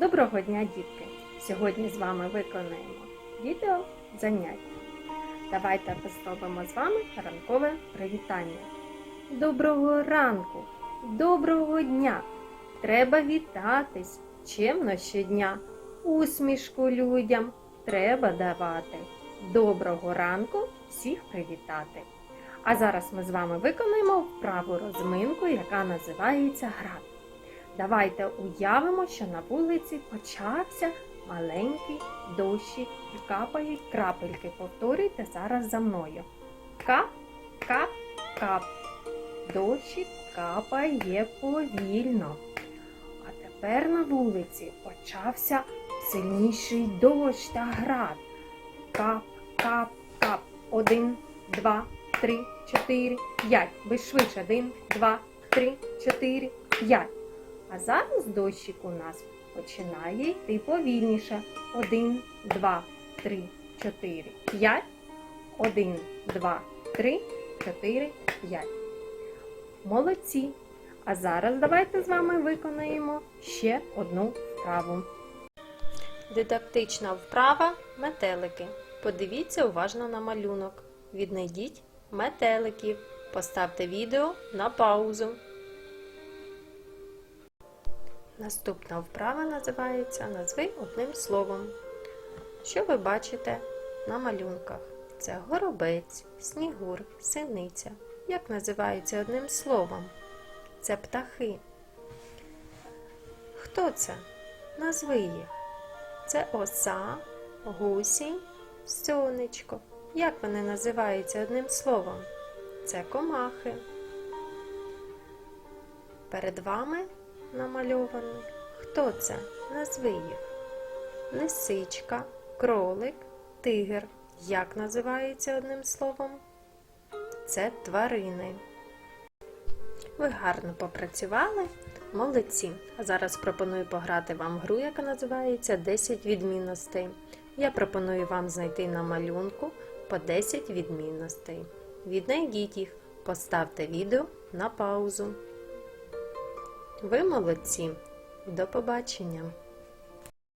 Доброго дня, дітки! Сьогодні з вами виконаємо відео заняття. Давайте зробимо з вами ранкове привітання. Доброго ранку, доброго дня! Треба вітатись чемно щодня. Усмішку людям треба давати. Доброго ранку всіх привітати! А зараз ми з вами виконаємо вправу розминку, яка називається град. Давайте уявимо, що на вулиці почався маленький дощик і капають крапельки. Повторюйте зараз за мною. Кап, кап, кап. Дощик капає повільно. А тепер на вулиці почався сильніший дощ та град. Кап, кап, кап. Один, два, три, чотири, п'ять. Ви швидше. Один, два, три, чотири, п'ять. А зараз дощик у нас починає йти повільніше. Один, два, три, чотири, п'ять. Один, два, три, чотири, п'ять. Молодці! А зараз давайте з вами виконаємо ще одну вправу. Дидактична вправа метелики. Подивіться уважно на малюнок. Віднайдіть метеликів. Поставте відео на паузу. Наступна вправа називається Назви одним словом. Що ви бачите на малюнках? Це горобець, снігур, синиця. Як називається одним словом? Це птахи. Хто це? Назви їх. Це оса, гусінь, сонечко. Як вони називаються одним словом? Це комахи. Перед вами намальований. Хто це? Назви їх. Лисичка, кролик, тигр. Як називаються одним словом? Це тварини. Ви гарно попрацювали. Молодці. А зараз пропоную пограти вам гру, яка називається 10 відмінностей. Я пропоную вам знайти на малюнку по 10 відмінностей. Віднайдіть їх, поставте відео на паузу. Ви молодці. До побачення!